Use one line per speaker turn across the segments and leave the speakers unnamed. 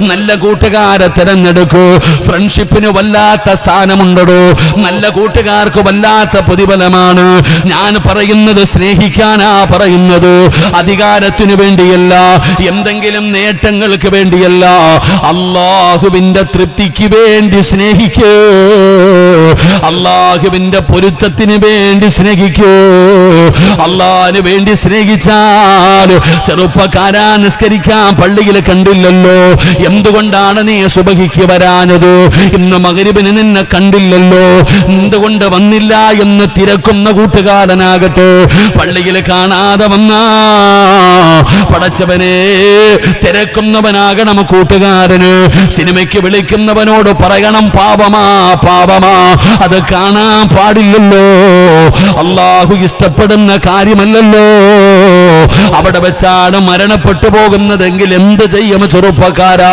നല്ല കൂട്ടുകാരെ തിരഞ്ഞെടുക്കൂ. ഫ്രണ്ട്ഷിപ്പിന് വല്ലാത്ത സ്ഥാനമുണ്ടോ നല്ല കൂട്ടുകാർക്ക് വല്ലാത്ത പ്രതിഫലമാണ്. ഞാൻ പറയുന്നത് സ്നേഹിക്കാനാ പറയുന്നത്. അധികാരത്തിനു വേണ്ടിയല്ല എന്തെങ്കിലും നേട്ടങ്ങൾക്ക് വേണ്ടിയല്ല. അള്ളാഹുവിന്റെ തൃപ്തിക്ക് വേണ്ടി സ്നേഹിക്കൂ. അള്ളാഹുവിന്റെ പൊരുത്തത്തിന് വേണ്ടി സ്നേഹിക്കൂ. അള്ളാഹിന് വേണ്ടി സ്നേഹിച്ചാൽ ചെറുപ്പക്കാരാ നിസ്കരിക്കാൻ പള്ളിയിൽ കണ്ടില്ലല്ലോ. എന്തുകൊണ്ടാണ് നീ സുബഹിക്ക് വരാനത് ഇന്ന് മകരിബിന് നിന്നെ കണ്ടില്ലല്ലോ. എന്തുകൊണ്ട് വന്നില്ല എന്ന് തിരക്കുന്ന കൂട്ടുകാരനാകട്ടെ. പള്ളിയിൽ കാണാതെ വന്ന. പടച്ചവനെ തിരക്കുന്നവനാകണം കൂട്ടുകാരന്. സിനിമയ്ക്ക് വിളിക്കുന്നവനോട് പറയണം പാപമാ പാപമാ അത് കാണാൻ പാടില്ലല്ലോ. അള്ളാഹു ഇഷ്ടപ്പെടുന്ന കാര്യമല്ലല്ലോ. അവിടെ വെച്ചാണ് മരണപ്പെട്ടു പോകുന്നതെങ്കിൽ എന്ത് ചെയ്യും ചെറുപ്പക്കാരാ?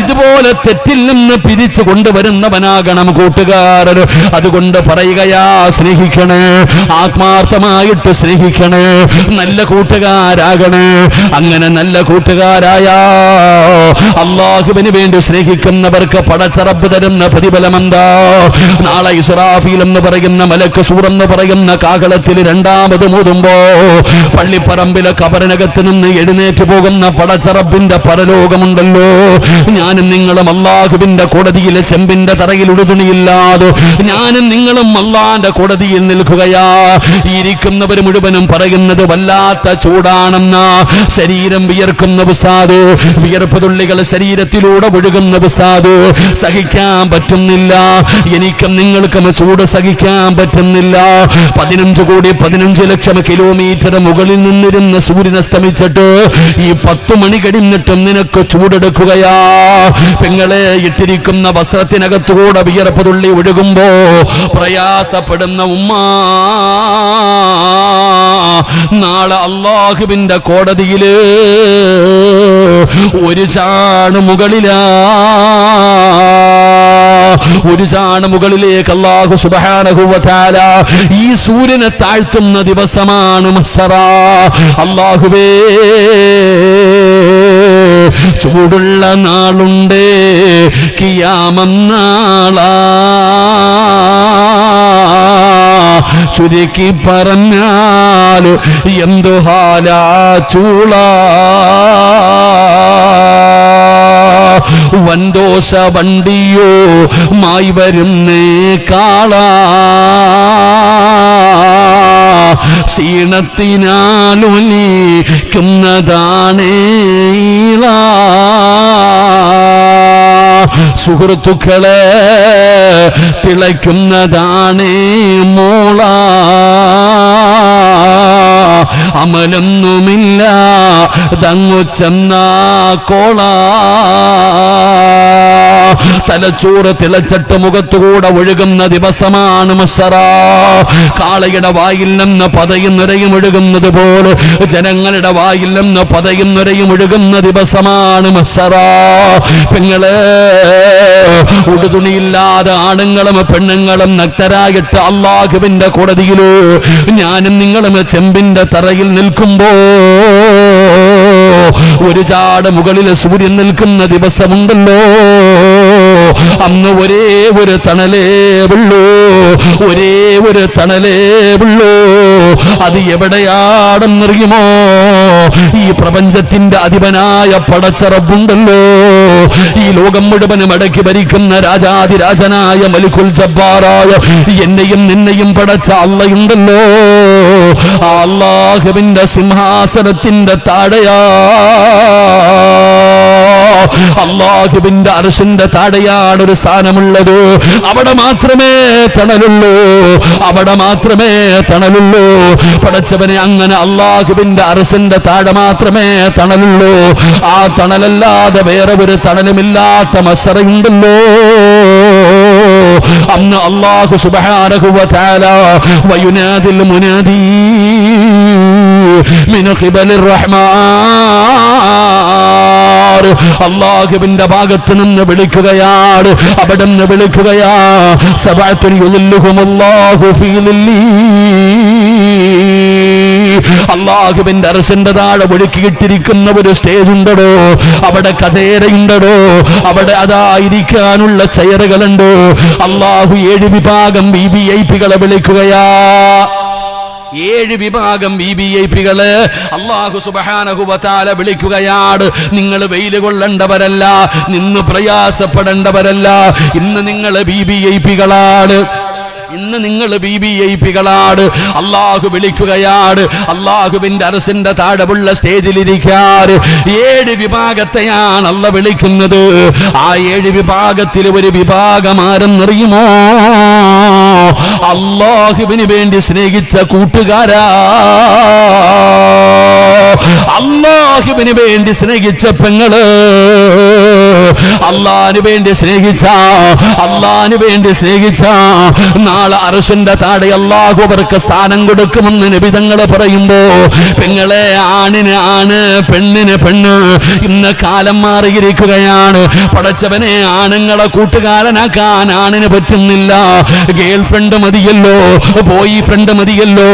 ഇതുപോലെ തെറ്റിൽ നിന്ന് പിരിച്ചു കൊണ്ടുവരുന്നവനാകണം കൂട്ടുകാരൻ. അതുകൊണ്ട് പറയുകയാ സ്നേഹിക്കണേ ആത്മാർത്ഥമായിട്ട് സ്നേഹിക്കണേ നല്ല കൂട്ടുകാരാകണേ. അങ്ങനെ നല്ല കൂട്ടുകാരായ. അള്ളാഹുവിന് വേണ്ടി സ്നേഹിക്കുന്നവർക്ക് പടച്ചറപ്പ് തരുന്ന പ്രതിഫലം എന്താ നാളെ ഇസ്രാഫീൽ എന്ന് പറയുന്ന മലക്ക് സൂറെന്ന് പറയുന്ന കാകളത്തിൽ രണ്ടാമത് മൂതുമ്പോ പള്ളിപ്പറമ്പിലെ കബറിനകത്ത് നിന്ന് എഴുന്നേറ്റ് പോകുന്ന പടച്ചറപ്പിന്റെ പരലോകമുണ്ടല്ലോ. ഞാനും നിങ്ങളും അള്ളാഹുവിന്റെ കോടതിയിലെ ചെമ്പിന്റെ തറയിൽ ഉടുതുണിയില്ലാതെ ഞാനും നിങ്ങളും അള്ളാന്റെ കോടതിയിൽ നിൽക്കുകയാ. ഇരിക്കുന്നവർ മുഴുവനും പറയുന്നത് വല്ലാത്ത ചൂടാണെന്ന. ശരീരം വിയർക്കുന്ന ഉസ്താദ് വിയർപ്പ് തുള്ളികൾ ശരീരത്തിലൂടെ ഒഴുകുന്ന ഉസ്താദ് സഹിക്കാൻ പറ്റുന്നില്ല. എനിക്കും നിങ്ങൾക്കും ചൂട് സഹിക്കാൻ പറ്റുന്നില്ല. പതിനഞ്ച് കോടി പതിനഞ്ച് ലക്ഷം കിലോമീറ്റർ മുകളിൽ നിന്നിരുന്ന സൂര്യൻ അസ്തമിച്ചിട്ട് ഈ പത്ത് മണി കഴിഞ്ഞിട്ടും നിനക്ക് ചൂടെടുക്കുകയാ. പെങ്ങളെ ഇട്ടിരിക്കുന്ന വസ്ത്രത്തിനകത്തുകൂടെ വിയർപ്പ് തുള്ളി ഒഴുകുമ്പോ പ്രയാസപ്പെടുന്ന ഉമ്മ. നാളെ അള്ളാഹുവിന്റെ കോടതിയിൽ ഒരു ചാണ് മുകളിലാ. ഒരു ചാണ് മുകളിലേക്ക് അള്ളാഹു സുബാനഹുവല ഈ സൂര്യനെ താഴ്ത്തുന്ന ദിവസമാണ് മസറ അള്ളാഹുവേ ചൂടുള്ള നാളുണ്ട് കിയാമം നാളാ. ചുരുക്കി പറഞ്ഞാൽ എന്തു ഹാലാ ചൂള. വൻദോഷ വണ്ടിയോ മായി വരുന്നേ കാള. ക്ഷീണത്തിനാലൊലിക്കുന്നതാണേ സുഹൃത്തുക്കളെ തിളയ്ക്കുന്നതാണേ മോള. അമലൊന്നുമില്ല. തങ്ങു കോളാ കോള. തലച്ചോറ് തിളച്ചിട്ട് മുഖത്തുകൂടെ ഒഴുകുന്ന ദിവസമാണ് മസറ. കാളയുടെ വായിൽ നിന്ന് പതയും നിറയും ഒഴുകുന്നത് പോലെ ജനങ്ങളുടെ വായിൽ നിന്ന് പതയും നിറയും ഒഴുകുന്ന ദിവസമാണ് മസറ. പെങ്ങളെ ഉടുതുണിയില്ലാതെ ആണുങ്ങളും പെണ്ണുങ്ങളും നക്തരായിട്ട് അള്ളാഹുവിന്റെ കോടതിയിൽ ഞാനും നിങ്ങളും ചെമ്പിന്റെ തറയിൽ നിൽക്കുമ്പോ ഒരു ചാട് മുകളിൽ സൂര്യൻ നിൽക്കുന്ന ദിവസമുണ്ടല്ലോ. അന്ന് ഒരേ ഒരു തണലേ ഉള്ളൂ. ഒരേ ഒരു തണലേ ഉള്ളൂ. അത് എവിടെയാണെന്നറിയുമോ? ഈ പ്രപഞ്ചത്തിന്റെ അധിപനായ പടച്ചറബുണ്ടല്ലോ. ഈ ലോകം മുഴുവനും അടക്കി ഭരിക്കുന്ന രാജാതിരാജനായ മലിക്കുൽ ജബ്ബാറായ എന്നെയും നിന്നെയും പടച്ച അള്ളയുണ്ടല്ലോ. അള്ളാഹുവിന്റെ സിംഹാസനത്തിന്റെ താഴെയാ. അള്ളാഹുവിന്റെ അർശിന്റെ താഴെയാണ് ഒരു സ്ഥാനമുള്ളത്. അവിടെ മാത്രമേ തണലുള്ളൂ. അവിടെ മാത്രമേ തണലുള്ളൂ. പടച്ചവനെ അങ്ങനെ അള്ളാഹുബിന്റെ അർശിന്റെ താഴെ മാത്രമേ തണലുള്ളൂ. ആ തണലല്ലാതെ വേറെ ഒരു തണലുമില്ലാത്ത മസറയുണ്ടല്ലോ അന്ന് അള്ളാഹു തആല വയുനാദിൽ മുനാദി മിൻ ഖിബലിർ അള്ളാഹുവിന്റെ ഭാഗത്ത് നിന്ന് വിളിക്കുകയാണ് അവിടെ നിന്ന് വിളിക്കുകയാ. അള്ളാഹുവിന്റെ അറസിന്റെ താഴെ ഒഴുക്കിയിട്ടിരിക്കുന്ന ഒരു സ്റ്റേജ് ഉണ്ടടോ. അവിടെ കസേരയുണ്ടടോ. അവിടെ അതായിരിക്കാനുള്ള ചെയറുകളുണ്ട്. അള്ളാഹു ഏഴ് വിഭാഗം ബി ഐ പികളെ വിളിക്കുകയാ. ഏഴ് വിഭാഗം ബി ബി ഐ പികൾ അള്ളാഹു സുബഹാനഹുബത്താല വിളിക്കുകയാണ്. നിങ്ങൾ വെയിൽ കൊള്ളേണ്ടവരല്ല നിന്ന് പ്രയാസപ്പെടേണ്ടവരല്ല. ഇന്ന് നിങ്ങൾ ബി ബി ഐ പികളാണ് ഇന്ന് നിങ്ങൾ ബി ബി ഐ പികളാണ് അള്ളാഹു വിളിക്കുകയാണ്. അള്ളാഹുവിന്റെ അരസിന്റെ താഴെയുള്ള സ്റ്റേജിലിരിക്കാറ്. ഏഴ് വിഭാഗത്തെയാണ് അല്ല വിളിക്കുന്നത്. ആ ഏഴ് വിഭാഗത്തിൽ ഒരു വിഭാഗം ആരെന്നറിയുമോ? അള്ളാഹുവിന് വേണ്ടി സ്നേഹിച്ച കൂട്ടുകാരാ. അള്ളാഹുവിന് വേണ്ടി സ്നേഹിച്ച പെങ്ങൾ. അള്ളാഹിന് വേണ്ടി സ്നേഹിച്ച അള്ളാന് വേണ്ടി സ്നേഹിച്ച നാളെ അറസിന്റെ താടെ അള്ളാഹു അവർക്ക് സ്ഥാനം കൊടുക്കുമെന്ന് നിബിതങ്ങൾ പറയുമ്പോ പെങ്ങളെ ആണിന് ആണ് പെണ്ണിന് പെണ്ണ്. ഇന്ന് കാലം മാറിയിരിക്കുകയാണ്. പടച്ചവനെ ആണുങ്ങളെ കൂട്ടുകാരനാക്കാൻ ആണിന് പറ്റുന്നില്ല. ഗേൾ ഫ്രണ്ട് മതിയല്ലോ ബോയ് ഫ്രണ്ട് മതിയല്ലോ.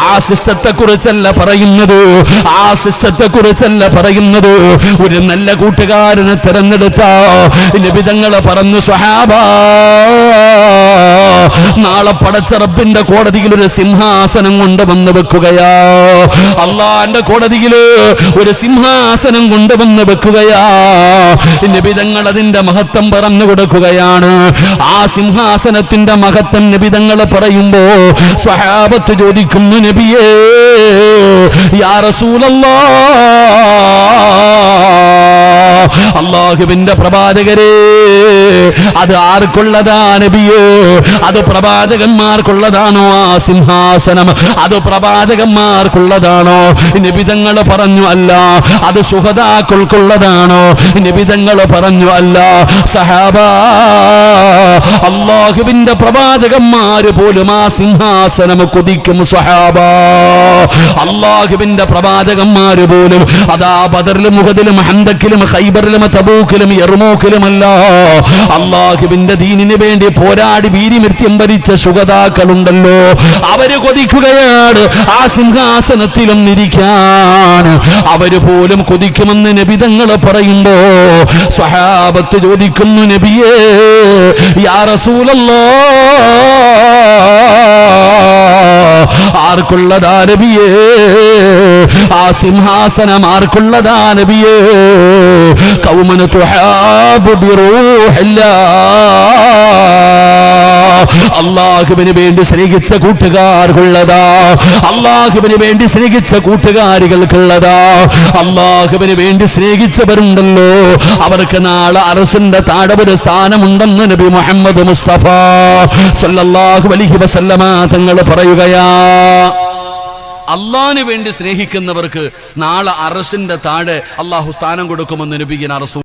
ആ സിസ്റ്റത്തെ കുറിച്ചല്ല പറയുന്നത്. ആ സിസ്റ്റത്തെ കുറിച്ചല്ല പറയുന്നത്. ഒരു നല്ല കൂട്ടുകാരനെ തിരഞ്ഞെടുത്ത നിബിതങ്ങൾ പറഞ്ഞു സ്വഹാബ നാളെ പടച്ചറപ്പിന്റെ കോടതിയിൽ ഒരു സിംഹാസനം കൊണ്ടുവന്ന് വെക്കുകയാ. അള്ളാന്റെ കോടതിയിൽ ഒരു സിംഹാസനം കൊണ്ടുവന്ന് വെക്കുകയാ. നിബിതങ്ങൾ അതിന്റെ മഹത്വം പറഞ്ഞു കൊടുക്കുകയാണ്. ആ സിംഹാസനത്തിന്റെ മഹത്വം നിബിതങ്ങൾ പറയുമ്പോ സ്വഹാബത്ത് ചോദിക്കുന്നു നബിയേ യാ റസൂലല്ലാ അള്ളാഹുവിന്റെ പ്രവാചകരെ. അത് ആർക്കുള്ളതാണ് നബിയോ? അത് പ്രവാചകന്മാർക്കുള്ളതാണോ ആ സിംഹാസനം? അത് പ്രവാചകന്മാർക്കുള്ളതാണോ? നിബിതങ്ങൾ പറഞ്ഞു അല്ല. അത് സുഹതാക്കൾക്കുള്ളതാണോ നിബിതങ്ങൾ പറഞ്ഞു അല്ല. സഹാബ അള്ളാഹുവിന്റെ പ്രവാചകന്മാര് പോലും ആ സിംഹാസനം കൊതിക്കും സഹാബ. അള്ളാഹുവിന്റെ പ്രവാചകന്മാര് പോലും അതാ ബദറിലും മുഹദിലും ഹന്തക്കിലും ഹൈബറിലും തബൂക്കിലും എറുമോക്കിലുമല്ല അള്ളാഹുവിന്റെ ദീനിന് വേണ്ടി പോരാടി വീരിമൃത്യം ഭരിച്ച സുഗതാക്കളുണ്ടല്ലോ. അവർ കൊതിക്കുകയാണ്. ആ സിംഹാസനത്തിലും ഇരിക്കാൻ. അവർ പോലും കൊതിക്കുമെന്ന് നബിതങ്ങൾ പറയുമ്പോ സ്വഹാബത്ത് ചോദിക്കുന്നു നബിയേ യാ ആർക്കുള്ളതാ നബിയേ? ആ സിംഹാസനം ആർക്കുള്ളതാ നബിയേ? കൗമന بروح الله. അള്ളാഹുവിന് വേണ്ടി സ്നേഹിച്ച കൂട്ടുകാർക്കുള്ളതാ. അള്ളാഹുവിന് വേണ്ടി സ്നേഹിച്ച കൂട്ടുകാരികൾക്കുള്ളതാ. അള്ളാഹുവിന് വേണ്ടി സ്നേഹിച്ചവരുണ്ടല്ലോ. അവർക്ക് നാളെ അറസിന്റെ താഴെ സ്ഥാനമുണ്ടെന്ന് നബി മുഹമ്മദ് മുസ്തഫ സല്ലല്ലാഹു അലൈഹി വസല്ലമ തങ്ങൾ പറയുകയാ. അള്ളാഹിന് വേണ്ടി സ്നേഹിക്കുന്നവർക്ക് നാളെ അറസിന്റെ താഴെ അള്ളാഹു സ്ഥാനം കൊടുക്കുമെന്ന് നബിഗിൻ അറസു